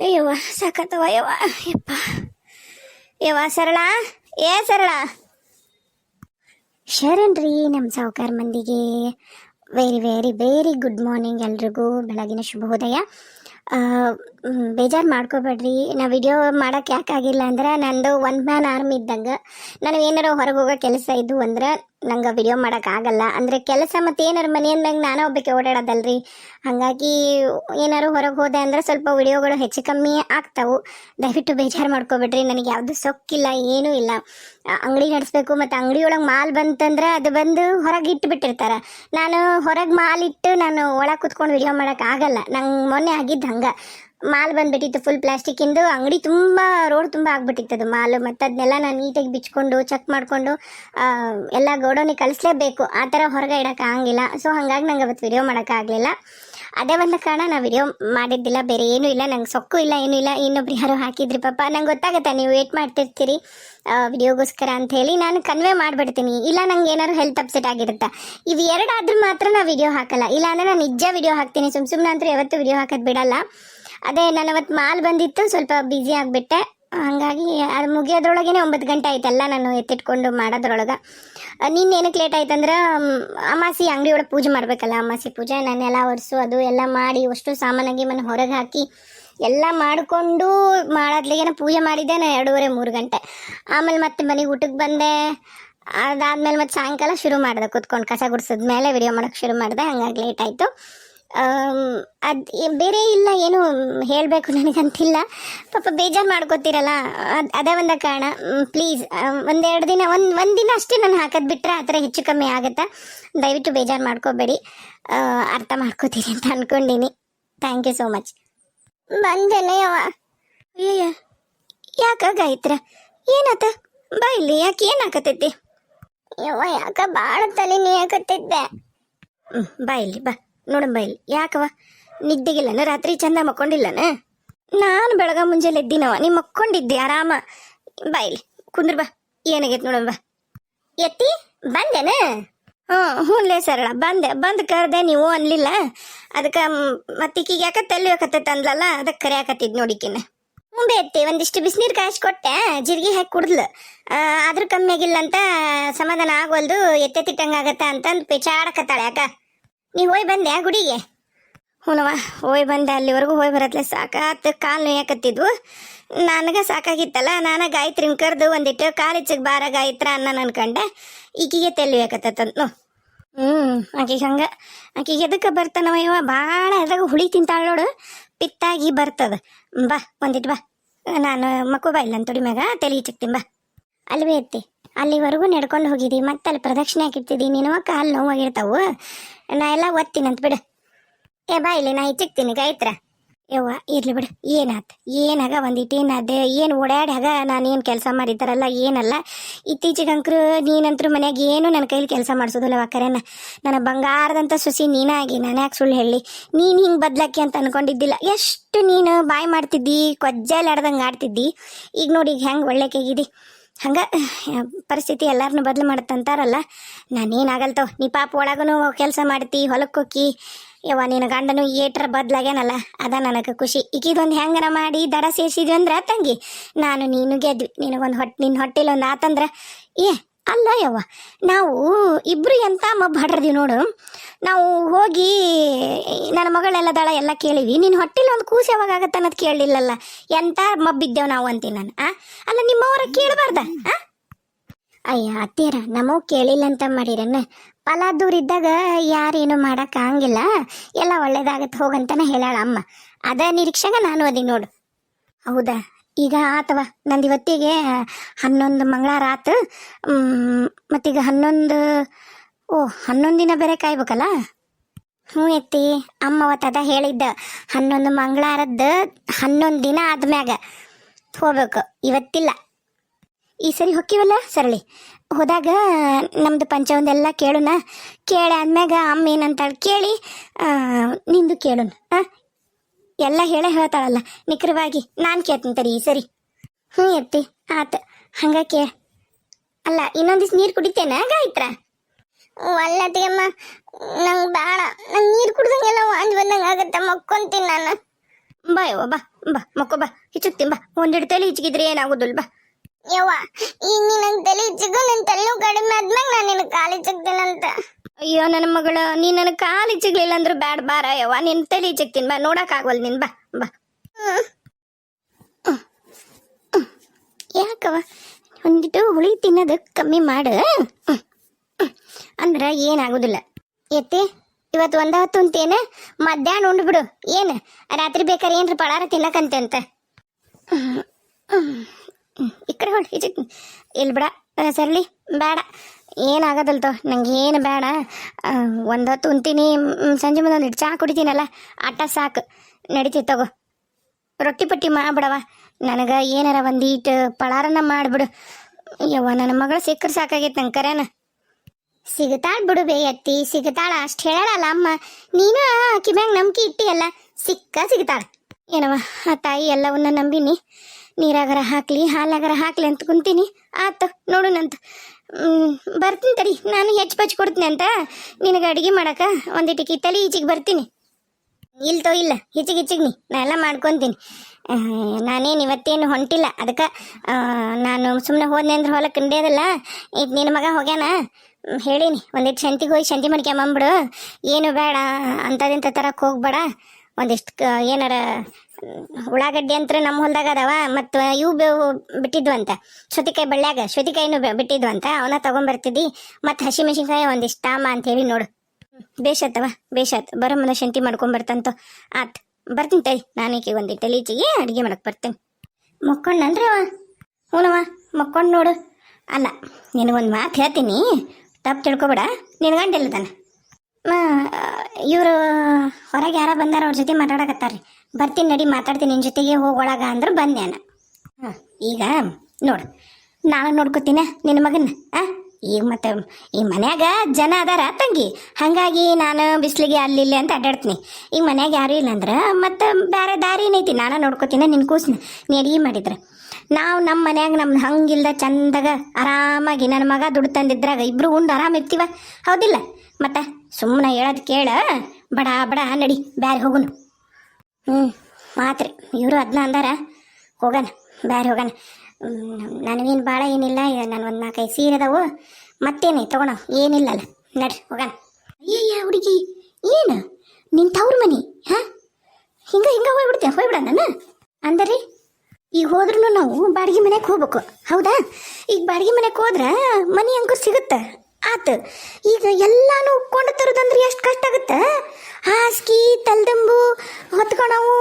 ಅಯ್ಯವ್ವ ಸಾಕತ್ತವ ಯವ್ವ. ಯಪ್ಪ. ಯವ್ವ, ಸರಳ? ಏ, ಸರಳ? ಶರಣ್ರಿ ನಮ್ಮ ಸಾವುಕಾರ ಮಂದಿಗೆ. Very very very good morning ಎಲ್ರಿಗೂ. ಬೆಳಗಿನ ಶುಭೋದಯ. ಬೇಜಾರು ಮಾಡ್ಕೋಬೇಡ್ರಿ. ನಾ ವಿಡಿಯೋ ಮಾಡೋಕೆ ಯಾಕಾಗಿಲ್ಲ ಅಂದ್ರೆ ನಂದು ಒನ್ ಮ್ಯಾನ್ ಆರ್ಮಿ ಇದ್ದಂಗೆ. ನಾನು ಏನಾರ ಹೊರಗೆ ಹೋಗೋ ಕೆಲಸ ಇದ್ದು ಅಂದ್ರೆ ನಂಗೆ ವಿಡಿಯೋ ಮಾಡೋಕ್ಕಾಗಲ್ಲ ಅಂದರೆ ಕೆಲಸ ಮತ್ತು ಏನಾರು ಮನೆಯಿಂದಂಗೆ ನಾನು ಒಬ್ಬಕ್ಕೆ ಓಡಾಡೋದಲ್ರಿ. ಹಾಗಾಗಿ ಏನಾರು ಹೊರಗೆ ಹೋದೆ ಅಂದ್ರೆ ಸ್ವಲ್ಪ ವಿಡಿಯೋಗಳು ಹೆಚ್ಚು ಕಮ್ಮಿ ಆಗ್ತಾವು. ದಯವಿಟ್ಟು ಬೇಜಾರು ಮಾಡ್ಕೋಬೇಡ್ರಿ. ನನಗೆ ಯಾವುದು ಸೊಕ್ಕಿಲ್ಲ, ಏನೂ ಇಲ್ಲ. ಅಂಗಡಿ ನಡೆಸ್ಬೇಕು ಮತ್ತು ಅಂಗಡಿ ಒಳಗೆ ಮಾಲ್ ಬಂತಂದ್ರೆ ಅದು ಬಂದು ಹೊರಗೆ ಇಟ್ಟು ಬಿಟ್ಟಿರ್ತಾರೆ ನಾನು ಹೊರಗೆ ಮಾಲ್ ಇಟ್ಟು ನಾನು ಒಳಗೆ ಕುತ್ಕೊಂಡು ವಿಡಿಯೋ ಮಾಡೋಕ್ಕಾಗಲ್ಲ ನಂಗೆ ಮೊನ್ನೆ ಆಗಿದ್ದು ಹಂಗೆ. ಮಾಲ್ ಬಂದ್ಬಿಟ್ಟಿತ್ತು ಫುಲ್ ಪ್ಲಾಸ್ಟಿಕ್ಕಿಂದು ಅಂಗಡಿ ತುಂಬ ರೋಡ್ ತುಂಬ ಆಗ್ಬಿಟ್ಟಿತ್ತು ಮಾಲು. ಮತ್ತು ಅದನ್ನೆಲ್ಲ ನಾನು ನೀಟಾಗಿ ಬಿಚ್ಕೊಂಡು ಚೆಕ್ ಮಾಡಿಕೊಂಡು ಎಲ್ಲ ಗೋಡೌನಿಗೆ ಕಳಿಸ್ಲೇಬೇಕು. ಆ ಥರ ಹೊರಗೆ ಇಡಕ್ಕೆ ಆಗಂಗಿಲ್ಲ. ಸೊ ಹಾಗಾಗಿ ನಂಗೆ ಅವತ್ತು ವಿಡಿಯೋ ಮಾಡೋಕ್ಕಾಗಲಿಲ್ಲ ಅದೇ ಒಂದು ಕಾರಣ ನಾ ವಿಡಿಯೋ ಮಾಡಿದ್ದಿಲ್ಲ. ಬೇರೆ ಏನೂ ಇಲ್ಲ. ನಂಗೆ ಸೊಕ್ಕು ಇಲ್ಲ, ಏನೂ ಇಲ್ಲ. ಇನ್ನೊಬ್ರು ಯಾರೋ ಹಾಕಿದ್ರಿ ಪಾಪ. ನಂಗೆ ಗೊತ್ತಾಗುತ್ತೆ, ನೀವು ವೇಟ್ ಮಾಡ್ತಿರ್ತೀರಿ ವಿಡಿಯೋಗೋಸ್ಕರ ಅಂತ ಹೇಳಿ ನಾನು ಕನ್ವೆ ಮಾಡಿಬಿಡ್ತೀನಿ. ಇಲ್ಲ, ನಂಗೆ ಏನಾದ್ರು ಹೆಲ್ತ್ ಅಪ್ಸೆಟ್ ಆಗಿರುತ್ತೆ? ಇವು ಎರಡಾದ್ರೂ ಮಾತ್ರ ನಾ ವಿಡಿಯೋ ಹಾಕಲ್ಲ. ಇಲ್ಲ ನಾನು ನಿಜ ವಿಡಿಯೋ ಹಾಕ್ತೀನಿ. ಸುಮ್ ಸುಮ್ಮನೆ ಅಂತೂ ಯಾವತ್ತೂ ವಿಡಿಯೋ ಹಾಕೋದು ಬಿಡಲ್ಲ. ಅದೇ ನಾನು ಅವತ್ತು ಮಾಲ್ ಬಂದಿತ್ತು, ಸ್ವಲ್ಪ ಬ್ಯುಸಿ ಆಗಿಬಿಟ್ಟೆ. ಹಾಗಾಗಿ ಅದು ಮುಗಿಯೋದ್ರೊಳಗೇನೆ ಒಂಬತ್ತು ಗಂಟೆ ಆಯ್ತಲ್ಲ ನಾನು ಎತ್ತಿಟ್ಕೊಂಡು ಮಾಡೋದ್ರೊಳಗೆ. ನಿನ್ನ ಏನಕ್ಕೆ ಲೇಟ್ ಆಯ್ತಂದ್ರೆ ಅಮಾಸಿ ಅಂಗಡಿ ಒಳಗೆ ಪೂಜೆ ಮಾಡಬೇಕಲ್ಲ, ಅಮಾಸಿ ಪೂಜೆ ನಾನೆಲ್ಲ ಒರೆಸು, ಅದು ಎಲ್ಲ ಮಾಡಿ, ಅಷ್ಟು ಸಾಮಾನಾಗಿ ಮನೆ ಹೊರಗೆ ಹಾಕಿ ಎಲ್ಲ ಮಾಡಿಕೊಂಡು ಮಾಡೋದ್ಲಿಗೇನೆ ಪೂಜೆ ಮಾಡಿದ್ದೆ ನಾನು ಎರಡೂವರೆ, ಮೂರು ಗಂಟೆ. ಆಮೇಲೆ ಮತ್ತೆ ಮನೆಗೆ ಊಟಕ್ಕೆ ಬಂದೆ. ಅದಾದ್ಮೇಲೆ ಮತ್ತೆ ಸಾಯಂಕಾಲ ಶುರು ಮಾಡಿದೆ, ಕುತ್ಕೊಂಡು ಕಸ ಗುಡಿಸಿದ ಮೇಲೆ ವಿಡಿಯೋ ಮಾಡೋಕ್ಕೆ ಶುರು ಮಾಡಿದೆ, ಹಂಗಾಗಿ ಲೇಟ್ ಆಯಿತು. ಅದು ಬೇರೆ ಇಲ್ಲ, ಏನು ಹೇಳಬೇಕು ನನಗಂತಿಲ್ಲ. ಪಾಪ ಬೇಜಾರು ಮಾಡ್ಕೋತೀರಲ್ಲ, ಅದು, ಅದೇ ಒಂದ ಕಾರಣ. ಪ್ಲೀಸ್ ಒಂದೆರಡು ದಿನ, ಒಂದು ಒಂದು ದಿನ ಅಷ್ಟೇ ನಾನು ಹಾಕೋದು ಬಿಟ್ಟರೆ ಆ ಥರ ಹೆಚ್ಚು ಕಮ್ಮಿ ಆಗುತ್ತೆ? ದಯವಿಟ್ಟು ಬೇಜಾರು ಮಾಡ್ಕೋಬೇಡಿ. ಅರ್ಥ ಮಾಡ್ಕೋತೀರಿ ಅಂತ ಅನ್ಕೊಂಡಿನಿ. ಥ್ಯಾಂಕ್ ಯು ಸೋ ಮಚ್ ಬಂದೇನೆ ಯವ್ವ. ಅಯ್ಯಯ್ಯ, ಯಾಕ ಗಾಯತ್ರ ಏನಾತ? ಬಾ ಇಲ್ಲಿ, ಯಾಕೆ ಏನಾಕತೈತಿ ಯವ್ವ, ಯಾಕ ಭಾಳ ತಲೆ ನೀಯಕತ್ತಿದ್ದೆ? ಹ್ಞೂ ಬಾ ಇಲ್ಲಿ, ಬಾ. ನೋಡಮ್ ಬಾ ಇಲ್ಲಿ. ಯಾಕವ ನಿದ್ದೆಗಿಲ್ಲನ? ರಾತ್ರಿ ಚಂದ ಮಕ್ಕೊಂಡಿಲ್ಲನ? ನಾನು ಬೆಳಗ ಮುಂಜಾನೆ ಎದ್ದಿನವ ನೀ ಮಕ್ಕೊಂಡಿದ್ದೆ ಆರಾಮ? ಬಾ ಇಲ್ಲಿ. ಕುಂದ್ರ ಬಾ. ಏನಾಗೈತೆ ಎತ್ತಿ? ಬಂದೆನ? ಹ್ಞೂ, ಹುನ್ಲೇ ಸರಳ. ಬಂದೆ. ಬಂದು ಕರ್ದೆ ನೀವು ಅನ್ಲಿಲ್ಲ? ಅದಕ್ಕೆ ಮತ್ತೀಕಿಗೆ ಯಾಕ ತಲ್ಲಿ ಹಾಕತ್ತೈತೆ ಅಂದ್ಲಲ್ಲ ಅದಕ್ಕೆ ಕರೆಯಾಕತ್ತಿದ್ ನೋಡಿಕಿನ ಮುಂಬೆ ಎತ್ತಿ. ಒಂದಿಷ್ಟು ಬಿಸಿನೀರು ಕಾಯಿಸಿ ಕೊಟ್ಟೆ. ಜಿರ್ಗಿ ಹಾಕಿ ಕುಡ್ದ್ಲು. ಆದ್ರೂ ಕಮ್ಮಿ ಆಗಿಲ್ಲ ಅಂತ ಸಮಾಧಾನ ಆಗೋಲ್ದು ಎತ್ತೆತ್ತಿಟ್ಟಂಗಾಗತ್ತ ಅಂತಂದು ಪೇಚಾಡಕತ್ತಾಳೆ ಯಾಕ? ನೀ ಹೋಯ್ ಬಂದೆ ಗುಡಿಗೆ? ಹ್ಞೂನವ ಹೋಯ್ ಬಂದೆ ಅಲ್ಲಿವರೆಗೂ ಹೋಯ್ ಬರತ್ಲೆ. ಸಾಕಾತ್ ಕಾಲು ನೋಯಾಕತ್ತಿದ್ವು. ನನಗೆ ಸಾಕಾಗಿತ್ತಲ್ಲ, ನಾನು ಗಾಯತ್ರಿನ ಕರೆದು ಒಂದಿಟ್ಟು ಕಾಲಿಚ್ಚಿಗೆ ಬಾರ ಗಾಯತ್ರ ಅನ್ನ ಅನ್ಕಂಡೆ. ಈಕಿಗೆ ತೆಲ್ಲಿ ಹಾಕತ್ತಂತ ಹ್ಞೂ ಆಕಿಗೆ ಹಂಗೆ. ಆಕಿಗೆ ಎದಕ್ಕೆ ಬರ್ತಾನವ ಇವ? ಭಾಳ ಎದಾಗ ಹುಳಿ ತಿಂತಾಳ ನೋಡು. ಪಿತ್ತಾಗಿ ಬರ್ತದ. ಬಾ ಒಂದಿಟ್ಟು ಬಾ. ನಾನು ಮಕ್ಕಳು ಬಾ ಅಂತೊಡಿ ಮ್ಯಾಗ. ತಲೆ ಚಿಕ್ತೀನಿ ಬಾ ಅಲ್ವೇ ಎತ್ತಿ ಅಲ್ಲಿವರೆಗೂ ನಡ್ಕೊಂಡು ಹೋಗಿದ್ದಿ ಮತ್ತೆ ಅಲ್ಲಿ ಪ್ರದಕ್ಷಿಣೆ ಹಾಕಿರ್ತಿದ್ದಿ ನೀನು ಅಲ್ಲಿ ನೋವಾಗಿರ್ತಾವು? ನಾ ಎಲ್ಲ ಒತ್ತೀನಂತ ಬಿಡು. ಏ, ಬಾ ಇಲ್ಲಿ, ನಾ ಇಚ್ಚಿಕ್ತೀನಿ ಗಾಯತ್ರ? ಯವ್ವ, ಇರ್ಲಿ ಬಿಡು, ಏನಾತ್? ಏನಾಗ ಒಂದಿಟ್ಟು ಅದೇ, ಏನು ಓಡಾಡ್ಯಾಗ ನಾನು ಏನು ಕೆಲಸ ಮಾಡಿದ್ದಾರಲ್ಲ ಏನಲ್ಲ? ಇತ್ತೀಚೆಗಂಕರು ನೀನಂತ್ರು ಮನೆಯಾಗ ಏನು ನನ್ನ ಕೈಲಿ ಕೆಲಸ ಮಾಡಿಸೋದಿಲ್ಲ ಕರೆನ. ನನ್ನ ಬಂಗಾರದಂಥ ಸುಸಿ ನೀನಾಗಿ ನಾನು ಯಾಕೆ ಸುಳ್ಳು ಹೇಳಿ? ನೀನು ಹಿಂಗೆ ಬದ್ಲಾಕಿ ಅಂತ ಅನ್ಕೊಂಡಿದ್ದಿಲ್ಲ. ಎಷ್ಟು ನೀನು ಬಾಯ್ ಮಾಡ್ತಿದ್ದಿ ಕೊಜ್ಜಲ್ಲಿ ಆಡ್ದಂಗೆ ಆಡ್ತಿದ್ದಿ? ಈಗ ನೋಡಿ, ಈಗ ಹೆಂಗೆ ಒಳ್ಳೆಕೆಗಿದಿ ಹಂಗೆ ಪರಿಸ್ಥಿತಿ ಎಲ್ಲಾರನ್ನೂ ಬದಲು ಮಾಡುತ್ತಂತಾರಲ್ಲ ಆಗಲ್ತವ್ ನೀ ಪಾಪ ಒಳಗೂ ಕೆಲಸ ಮಾಡ್ತಿ ಹೊಲಕ್ಕೆ ಹೋಗಿ ಯವ್ವ, ನಿನ್ನ ಗಂಡನು ಏಟ್ರ ಬದ್ಲಾಗ್ಯಾನಲ್ಲ, ಅದ ನನಗೆ ಖುಷಿ. ಈಗಿದೊಂದು ಹೆಂಗನ ಮಾಡಿ ದಡ ಸೇರಿಸಿದ್ವಿ ಅಂದ್ರೆ, ತಂಗಿ, ನಾನು ನೀನು ಗೆದ್ವಿ. ನಿನಗೊಂದು ಹೊಟ್ಟೆ ನಿನ್ನ ಹೊಟ್ಟೆಲಿ ಒಂದು ಆತಂದ್ರೆ, ಏ, ಅಲ್ಲ ಯವ್ವ, ನಾವು ಇಬ್ರು ಎಂತ ಮಬ್ಬ ಹಡ್ರದೀವಿ ನೋಡು. ನಾವು ಹೋಗಿ, ನನ್ನ ಮಗಳೆಲ್ಲ ದಳ ಎಲ್ಲ ಕೇಳಿವಿ ನಿನ್ನ ಹೊಟ್ಟೆಲಿ ಒಂದು ಕೂಸು ಯಾವಾಗ ಆಗತ್ತೆ ಅನ್ನೋದು ಕೇಳಲಿಲ್ಲಲ್ಲ. ಎಂತ ಮಬ್ಬಿದ್ದೇವ್ ನಾವು ಅಂತೀನಿ ನಾನು, ಆ? ಅಲ್ಲ ನಿಮ್ಮವರ ಕೇಳಬಾರ್ದ, ಆ? ಅಯ್ಯ, ಅತ್ತೀರ ನಮಗೂ ಕೇಳಿಲ್ಲ ಅಂತ ಮಾಡಿರನ್ನ ಇದ್ದಾಗ ಯಾರೇನು ಮಾಡಕ್ಕ ಆಗಂಗಿಲ್ಲ. ಎಲ್ಲ ಒಳ್ಳೇದಾಗತ್ತೆ ಹೋಗಂತಾನೆ ಹೇಳಾಳ ಅಮ್ಮ. ಅದ ನಿರೀಕ್ಷೆಗ ನಾನು ಅದಿ ನೋಡು. ಹೌದಾ? ಈಗ ಆತವ. ನಂದು ಇವತ್ತಿಗೆ ಹನ್ನೊಂದು ಮಂಗಳಾರ ಆತು. ಮತ್ತೀಗ ಹನ್ನೊಂದು ಓ, ಹನ್ನೊಂದು ದಿನ ಬೇರೆ ಕಾಯ್ಬೇಕಲ್ಲ? ಹ್ಞೂ ಎತ್ತಿ, ಅಮ್ಮ ಅವತ್ತು ಅದ ಹೇಳಿದ್ದ. ಹನ್ನೊಂದು ಮಂಗಳಾರದ್ದು ಹನ್ನೊಂದು ದಿನ ಆದ್ಮ್ಯಾಗ ಹೋಗ್ಬೇಕು. ಇವತ್ತಿಲ್ಲ. ಈ ಸರಿ ಹೊಕ್ಕಿವಲ್ಲ, ಸರಳಿ? ಹೋದಾಗ ನಮ್ದು ಪಂಚವೊಂದೆಲ್ಲ ಕೇಳೋಣ ಕೇಳಿ ಆದ್ಮ್ಯಾಗ ಅಮ್ಮ ಏನಂತಾಳೆ ಕೇಳಿ ನಿಂದು ಕೇಳೋಣ ಹಾಂ ಎಲ್ಲ ಹೇಳೇ ಹೇಳ್ತಾಳಲ್ಲ, ನಿಖರವಾಗಿ ನಾನು ಕೇಳ್ತೀನಿ ತರಿ ಈ ಸರಿ. ಹ್ಞೂ ಎತ್ತಿ, ಆತ, ಹಂಗೆ ಕೇ ಅಲ್ಲ ಇನ್ನೊಂದಿವ್ಸ ನೀರು ಕುಡಿತೇನ ಗಾಯತ್ರ? ಅಲ್ಲತಿಯಮ್ಮ ನಂಗೆ ಬೇಡ. ನಂಗೆ ನೀರು ಕುಡ್ದಂಗೆಲ್ಲ ವಾಂಜ್ ಬಂದಂಗೆ ಆಗುತ್ತೆ ಮಕ್ಕೊಂತೀನಿ ನಾನು. ಬಾ ಯವ್ವ ಬಾ ಬಾ ಮಕ್ಕೋ ಬಾ. ಹಿಚ್ಚುತ್ತೀನಿ ಬಾ. ಒಂದೆರಡು ತಲೆ ಹಿಚ್ಚಿಗಿದ್ರೆ ಏನಾಗೋದಿಲ್ಲ ಬಾ. ಯವ್ವ ಈಗ ನೀನು ನಂಗೆ ತಲೆ ಹಿಚ್ಚಿಗೋ ನನ್ನ ತಲೆನೂ ಕಡಿಮೆ ಆದ್ಮ್ಯಾಗ ನಾನು ನಿನಗೆ ಕಾಲು ಹಿಚ್ಚಕ್ತೀನಂತ ಅಯ್ಯೋ ನನ್ನ ಮಗಳು ನೀ ನನಗೆ ಕಾಲು ಹಿಚ್ಚಗ್ಲಿಲ್ಲ ಅಂದ್ರೆ ಬ್ಯಾಡ ಬಾರ ಯವ್ವ. ನಿನ್ನ ತಲೆ ಹಿಚ್ಚಕ್ತೀನಿ ಬಾ. ನೋಡಕ್ಕಾಗವಲ್ ನೀನು ಬಾ ಬಾ. ಯಾಕವ ಒಂದಿಟ್ಟು ಹುಳಿ ತಿನ್ನೋದು ಕಮ್ಮಿ ಮಾಡು. ಅಂದ್ರ ಏನಾಗುದಿಲ್ಲ. ಎತ್ತಿ, ಇವತ್ತು ಒಂದ ಹೊತ್ತು ಉಂತೇನ ಮಧ್ಯಾಹ್ನ ಉಂಡ್ಬಿಡು ಏನು? ರಾತ್ರಿ ಬೇಕಾರೆ ಏನ್ರ ಪಳಾರ ತಿನ್ನಕಂತೆ ಅಂತ. ಈ ಕಡೆ ಹೊಡ್ ಈಚೆ ಇಲ್ಲಿ ಬಿಡ ಸರ್ಲಿ ಬೇಡ. ಏನಾಗೋದಲ್ತ ನಂಗೆ ಏನು ಬೇಡ. ಒಂದು ಹೊತ್ತು ಉಂತೀನಿ ಸಂಜೆ ಮುಂದೆ ಒಂದು ಚಹಾ ಕುಡಿತೀನಲ್ಲ, ಆಟ ಸಾಕು. ನಡೀತಿ ತಗೋ. ರೊಟ್ಟಿ ಪಟ್ಟಿ ಮಾಡ್ಬಿಡವ ನನಗೆ ಏನಾರ ಒಂದೀಟ್ ಪಳಾರನ ಮಾಡಿಬಿಡು. ಯವ್ವ, ನನ್ನ ಮಗಳು ಸಿಕ್ಕರೆ ಸಾಕಾಗೈತೆ ನಂಗೆ ಕರೆನ. ಸಿಗತಾಳ ಬಿಡು ಬೇಯತ್ತಿ ಸಿಗತಾಳ ಅಷ್ಟು ಹೇಳಲ್ಲ ಅಮ್ಮ. ನೀನು ಆಕಿ ಮ್ಯಾಗ ನಂಬಿಕೆ ಇಟ್ಟಿಯಲ್ಲ ಸಿಕ್ಕ ಸಿಗತಾಳ ಏನವ ಆ ತಾಯಿ ಎಲ್ಲವನ್ನ ನಂಬಿನಿ. ನೀರಾಗರ ಹಾಕ್ಲಿ ಹಾಲಾಗರ ಹಾಕ್ಲಿ ಅಂತ ಕುಂತೀನಿ. ಆತು ನೋಡುನಂತ ಹ್ಮ್, ಬರ್ತೀನಿ ತಡಿ. ನಾನು ಹೆಚ್ಚು ಪಚ್ಚು ಕೊಡ್ತೀನಿ ಅಂತ ನಿನಗೆ ಅಡುಗೆ ಮಾಡಕ ಒಂದಿಟ್ಟಿಗೆ ತಲೆ ಈಚಿಗೆ ಬರ್ತೀನಿ. ಇಲ್ತೋ ಇಲ್ಲ. ಹಿಚಿಗೆ ಹಿಚಿಗೆ ನೀ. ನಾ ಎಲ್ಲ ಮಾಡ್ಕೊತೀನಿ. ನಾನೇನು ಇವತ್ತೇನು ಹೊಂಟಿಲ್ಲ. ಅದಕ್ಕೆ ನಾನು ಸುಮ್ಮನೆ ಹೋದ್ನೆ ಅಂದ್ರೆ ಹೊಲಕ್ಕೆ ಕಂಡಿಯೋದಿಲ್ಲ ಇದು ನಿನ್ನ ಮಗ ಹೋಗ್ಯಾನ. ಹೇಳೀನಿ. ಒಂದಿಟ್ಟು ಶಂತಿಗೆ ಹೋಗಿ ಶಂತಿ ಮಾಡ್ಕೊಂಬಂಬಿಡು ಏನು ಬೇಡ ಅಂಥದಿಂಥ ತರಕ್ಕೆ ಹೋಗ್ಬೇಡ. ಒಂದಿಷ್ಟು ಏನಾರ ಉಳ್ಳಾಗಡ್ಡಿ ಅಂತ ನಮ್ಮ ಹೊಲ್ದಾಗ ಅದಾವ, ಮತ್ತು ಇವು ಬೇವು ಬಿಟ್ಟಿದ್ವಂತ. ಶ್ರುತಿಕಾಯಿ ಬಳ್ಳ್ಯಾಗ ಬಿಟ್ಟಿದ್ವು ಬಿಟ್ಟಿದ್ವಂತ. ಅವನ್ನ ತೊಗೊಂಬರ್ತಿದ್ದಿ. ಮತ್ತು ಹಸಿಮೆಣಸಿನ್ಕಾಯಿ ಒಂದಿಷ್ಟು ತಾಮ ಅಂತ ಹೇಳಿ ನೋಡು ಬೇಷತ್ತವ ಬೇಷತ್ ಬರೋ ಮನ ಶಂತಿ ಮಾಡ್ಕೊಂಬರ್ತಂತು. ಆತ್, ಬರ್ತೀನಿ ತೈ ನಾನು ಒಂದು ಲೀಚಿಗೆ ಅಡುಗೆ ಮಾಡಕ್ಕೆ ಬರ್ತೀನಿ. ಮಕ್ಕೊಂಡನ್ರಿ ಅವ ಹ್ಞೂನವ ಮಕ್ಕೊಂಡು ನೋಡು. ಅಲ್ಲ, ನಿನಗೊಂದು ಮಾತು ಹೇಳ್ತೀನಿ. ತಪ್ಪು ತಿಳ್ಕೊಬೇಡ. ನಿನ್ನ ಗಂಡ ತಾನೆ ಇವರು ಹೊರಗೆ ಯಾರ ಬಂದಾರ, ಅವ್ರ ಜೊತೆ ಮಾತಾಡಕತ್ತಾರ್ರಿ. ಬರ್ತೀನಿ ನಡಿ, ಮಾತಾಡ್ತೀನಿ ನಿನ್ನ ಜೊತೆಗೆ ಹೋಗೊಳಗ ಅಂದ್ರೆ ಬಂದೆ ನಾನು. ಹಾಂ, ಈಗ ನೋಡು. ನಾನು ನೋಡ್ಕೊತೀನಿ ನಿನ್ನ ಮಗನ ಆ ಈಗ ಮತ್ತೆ ಈ ಮನ್ಯಾಗ ಜನ ಅದಾರ ತಂಗಿ. ಹಾಗಾಗಿ ನಾನು ಬಿಸಿಲಿಗೆ ಅಲ್ಲಿ ಇಲ್ಲಿ ಅಂತ ಅಡ್ಡಾಡ್ತೀನಿ. ಈಗ ಮನ್ಯಾಗ ಯಾರು ಇಲ್ಲ ಅಂದ್ರೆ ಮತ್ತೆ ಬೇರೆ ದಾರಿನೈತಿ. ನಾನು ನೋಡ್ಕೊತೀನಿ ನಿನ್ನ ಕೂಸ್ನ. ನೀ ಅಡಿಗೆ ಮಾಡಿದ್ರೆ. ನಾವು ನಮ್ಮ ಮನ್ಯಾಗ ನಮ್ಮ ಹಂಗಿಲ್ದ ಚಂದಾಗ ಆರಾಮಾಗಿ ನನ್ನ ಮಗ ದುಡ್ಡು ತಂದಿದ್ರಾಗ ಇಬ್ರು ಉಂಡು ಆರಾಮ ಇರ್ತೀವ? ಹೌದಿಲ್ಲ. ಮತ್ತೆ ಸುಮ್ಮನೆ ಹೇಳೋದು ಕೇಳ. ಬಡ ಬಡ, ನಡಿ, ಬ್ಯಾರೆ ಹೋಗುನು. ಹ್ಞೂ ಮಾತ್ರಿ. ಇವರು ಅದನ್ನ ಅಂದಾರ. ಹೋಗೋಣ, ಬ್ಯಾರೆ ಹೋಗೋಣ. ನನಗೇನು ಭಾಳ ಏನಿಲ್ಲ ನಾನು ಒಂದು ನಾಲ್ಕೈದು ಸೀರೆ ಅದಾವು. ಮತ್ತೇನೆ, ತಗೋಣ. ಏನಿಲ್ಲಲ್ಲ. ನಡ್ರಿ, ಹೋಗೋಣ. ಅಯ್ಯಯ್ಯ, ಹುಡುಗಿ. ಏನು? ನಿನ್ನ ತವ್ರ ಮನೆ, ಹಾಂ? ಹಿಂಗೆ, ಹಿಂಗ ಹೋಗ್ಬಿಡ್ತೇವೆ ಹೋಗ್ಬಿಡ, ನಾನು? ಅಂದರಿ? ಈಗ ಹೋದ್ರೂ ನಾವು ಬಾಡಿಗೆ ಮನೆಗೆ ಹೋಗ್ಬೇಕು. ಹೌದಾ? ಈಗ ಬಾಡಿಗೆ ಮನೆಗೆ ಹೋದ್ರೆ ಮನಿ ಅಂಕು ಸಿಗುತ್ತೆ? ಆತು. ಈಗ ಎಲ್ಲಾನು ಕೊಂಡು ತರೋದಂದ್ರೆ ಎಷ್ಟು ಕಷ್ಟ ಆಗುತ್ತೆ? ಹಾಸಿಗೆ ತಲ್ದಂಬು ಹೊತ್ಕೊಳವು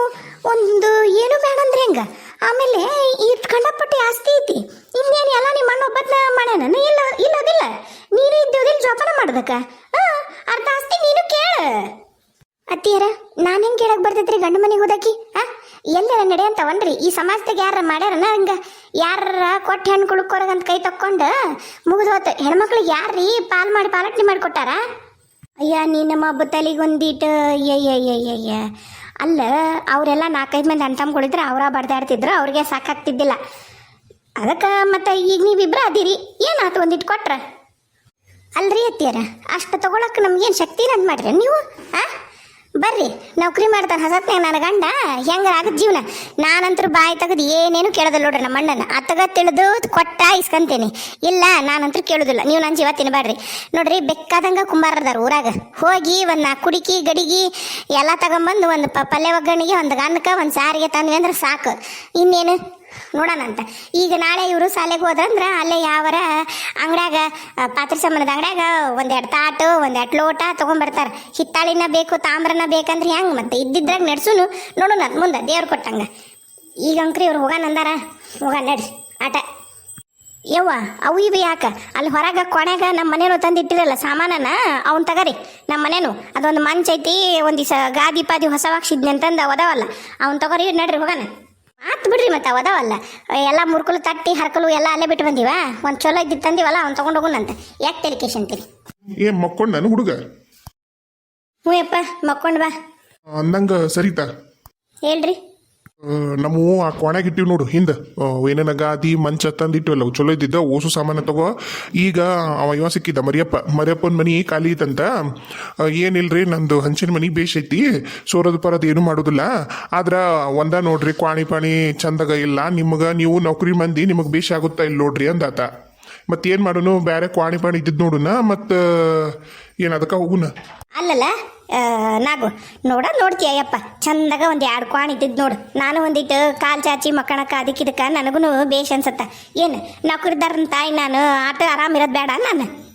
ಒಂದು ಏನು ಬೇಡ ಅಂದ್ರೆ ಹೆಂಗ? ಆಮೇಲೆ ಈ ಕಂಡಪಟ್ಟಿ ಆಸ್ತಿ ಐತಿ. ಇನ್ನೇನು ಎಲ್ಲ ನಿಮ್ಮ ಅಣ್ಣ ಒಬ್ಬತ್ನ ಮಾಡ್ಯಾನ ಇಲ್ಲ, ಇಲ್ಲದಿಲ್ಲ. ನೀನು ಇದ್ದೋದಿಲ್ಲ ಜೋಪಾನ ಮಾಡ್ದಕ್ಕ ಹಾಂ ಅರ್ಧ ಆಸ್ತಿ ನೀನು ಕೇಳ. ಅತ್ತಿಯರ, ನಾನು ಹೆಂಗೆ ಕೇಳಕ್ಕೆ ಬರ್ತೈತ್ರಿ ಗಂಡ ಮನೆಗೆ ಹೋದಾಕಿ? ಆ? ಎಲ್ಲರ ಒಂದ್ರಿ. ಈ ಸಮಾಜದಾಗ ಯಾರ ಮಾಡ್ಯಾರನ? ಹಂಗ ಯಾರ ಕೊಟ್ಟು ಹೆಣ್ಣು ಕುಳ್ಕೊರಗಂತ ಕೈ ತಕ್ಕೊಂಡು ಮುಗಿದು ಹೋತು. ಹೆಣ್ಮಕ್ಳಿಗೆ ಯಾರ್ರೀ ಪಾಲ್ ಮಾಡಿ ಪಾಲಟ್ನಿ ಮಾಡಿಕೊಟ್ಟಾರ ಅಯ್ಯ ನೀ ನಮ್ಮ ಹಬ್ಬ ತಲೆಗೊಂದಿಟ್ಟು. ಅಯ್ಯಯ್ಯಯ್ಯಯ್ಯ. ಅಲ್ಲ, ಅವರೆಲ್ಲ ನಾಲ್ಕೈದು ಮಂದಿ ಅಣ್ತಮ್ಗಳಿದ್ರೆ ಅವರ ಬಡ್ದಾಡ್ತಿದ್ರು ಅವ್ರಿಗೆ ಸಾಕಾಗ್ತಿದ್ದಿಲ್ಲ. ಅದಕ್ಕೆ ಮತ್ತೆ ಈಗ ನೀವಿಬ್ರು ಅದಿರಿ. ಏನಾಯ್ತು ಒಂದಿಟ್ಟು ಕೊಟ್ರ ಅಲ್ರಿ ಅತ್ತಿಯರ, ಅಷ್ಟು ತಗೊಳಕ್ ನಮ್ಗೇನು ಶಕ್ತಿ ಅಂತ ಮಾಡ್ರಿ ನೀವು, ಆ? ಬರ್ರಿ, ನೌಕರಿ ಮಾಡ್ತಾನೆ ಹಸತ್ನಾಗ ನನ್ನ ಗಂಡ, ಹೆಂಗಾರ ಜೀವನ? ನಾನಂತರೂ ಬಾಯಿ ತೆಗೆದು ಏನೇನು ಕೇಳೋದಿಲ್ಲ ನೋಡ್ರಿ ನಮ್ಮ ಅಣ್ಣನ. ಅತ್ತಗ ತಿಳಿದು ಕೊಟ್ಟ ಇಸ್ಕಂತೇನೆ. ಇಲ್ಲ, ನಾನಂತರೂ ಕೇಳೋದಿಲ್ಲ. ನೀವು ನನ್ನ ಜೀವ ತಿನ್ನಬೇಡ್ರಿ ನೋಡ್ರಿ ಬೆಕ್ಕಾದಂಗ ಕುಂಬಾರದಾರ ಊರಾಗ. ಹೋಗಿ ಒಂದು ನಾಲ್ಕು ಕುಡಿಕಿ, ಗಡಿಗಿ, ಎಲ್ಲ ತಗೊಂಬಂದು ಒಂದು ಪಲ್ಯ ಒಗ್ಗರಣೆಗೆ ಒಂದು ಗನ್ನಕ್ಕೆ ಒಂದು ಸಾರಿಗೆ ತಂದ್ವಿ ಅಂದ್ರೆ ಸಾಕು. ಇನ್ನೇನು? ನೋಡೋಣ ಅಂತ ಈಗ ನಾಳೆ ಇವರು ಶಾಲೆಗೆ ಹೋದ್ರಂದ್ರೆ ಅಲ್ಲೇ ಯಾವರ ಅಂಗಡ್ಯಾಗ ಪಾತ್ರೆ ಸಂಬಂಧದ ಅಂಗಡ್ಯಾಗ ಒಂದೆರಡು ತಾಟು, ಒಂದೆರಡು ಲೋಟ ತೊಗೊಂಬರ್ತಾರೆ. ಹಿತ್ತಾಳಿನ ಬೇಕು, ತಾಮ್ರನ ಬೇಕಂದ್ರೆ ಹೆಂಗೆ ಮತ್ತೆ? ಇದ್ದಿದ್ರಾಗ ನಡ್ಸೂನು ನೋಡೋಣ ಮುಂದೆ, ದೇವ್ರು ಕೊಟ್ಟಂಗೆ. ಈಗ ಅಂಕ್ರಿ ಇವ್ರು ಹೋಗೋಣ ಅಂದಾರ? ಹೋಗೋಣ ನಡ್ರಿ, ಆಟ. ಯವ್ವ, ಅವು ಇವು ಯಾಕೆ? ಅಲ್ಲಿ ಹೊರಗೆ ಕೊನೆಗ ನಮ್ಮ ಮನೇನು ತಂದಿಟ್ಟಿರಲ್ಲ ಸಾಮಾನನ, ಅವ್ನು ತಗರಿ ನಮ್ಮ ಮನೇನು. ಅದೊಂದು ಮಂಚ ಐತಿ, ಒಂದು ದಿವಸ ಗಾದಿ ಪಾದಿ ಹೊಸವಾಗ್ಸಿದ್ನಿ ಅಂತಂದು ಅವದಾವಲ್ಲ ಅವ್ನು ತಗೋರಿ, ನಡ್ರಿ ಹೋಗೋಣ ಆತ್ ಬಿಡ್ರಿ ಮತ್ತೆ ಅದಾವಲ್ಲ. ಎಲ್ಲ ಮುರ್ಕಲು ತಟ್ಟಿ ಹರ್ಕಲು ಎಲ್ಲ ಅಲ್ಲೇ ಬಿಟ್ಟು ಬಂದೀವ? ಒಂದು ಚಲೋ ಇದ್ದಿದ್ದು ತಂದೀವಲ್ಲ ಅವ್ನು ತೊಗೊಂಡು ಹೋಗುಣಂತ ಯಾಕೆ ತೆಲಿಕೇಶ್ ಅಂತೀರಿ ಏ ಮಕ್ಕೊಂಡ್ ನಾನು ಹುಡುಗ. ಹ್ಞೂ ಯಪ್ಪ ಮಕ್ಕೊಂಡು ಬಾ. ಅಂದಂಗ ಸರಿತಾ? ಹೇಳ್ರಿ. ನಮ್ಮ ಆ ಕೋಣೆಗೆ ಇಟ್ಟಿವಿ ನೋಡು, ಹಿಂದೆ. ಏನೇನ ಗಾದಿ ಮಂಚ ತಂದಿಟ್ಟಿವಲ್ಲ ಚಲೋ ಇದ್ದಿದ್ದ, ಓಸು ಸಾಮಾನು ತಗೋ. ಈಗ ಅವ ಇವ ಸಿಕ್ಕಿದ್ದ, ಮರಿಯಪ್ಪ. ಮರಿಯಪ್ಪನ ಮನಿ ಖಾಲಿ ಇತ್ತಂತ ಏನಿಲ್ರಿ, ನಂದು ಹಂಚಿನ ಮನಿ ಬೇಷ್ ಐತಿ. ಪರದ ಏನು ಮಾಡೋದಿಲ್ಲ. ಆದ್ರ ಒಂದ ನೋಡ್ರಿ, ಕ್ವಾಣಿ ಪಾಣಿ ಚಂದಾಗ ಇಲ್ಲ. ನಿಮ್ಗ ನೀವು ನೌಕರಿ ಮಂದಿ, ನಿಮಗೆ ಬೇಷ್ ಆಗುತ್ತಾ ಇಲ್ಲ ನೋಡ್ರಿ ಅಂದಾತ. ಮತ್ತೇನು ಮಾಡೋನು ಬೇರೆ ಕ್ವಾಣಿ ಪಾಣಿ ಇದ್ದಿದ್ದು ನೋಡುನ, ಮತ್ತು, ಏನು ಅದಕ್ಕೆ ಹೋಗುನ? ಅಲ್ಲಲ್ಲ ನಾಗು, ನೋಡ, ನೋಡ್ತೀಯ ಅಯ್ಯಪ್ಪ. ಚಂದಾಗ ಒಂದು ಎರಡು ಕ್ವಾಣ್ ಇದ್ದಿದ್ದು ನೋಡು. ನಾನು ಒಂದಿಟ್ಟು ಕಾಲು ಚಾಚಿ ಮಕ್ಕಳಕ್ಕ ಅದಕ್ಕಿದಕ್ಕೆ ನನಗೂ ಬೇಷ್ ಅನ್ಸತ್ತ. ಏನು ನೌಕರಿದಾರನ ತಾಯಿ ನಾನು, ಆಟ ಆರಾಮಿರೋದು ಬೇಡ ನಾನು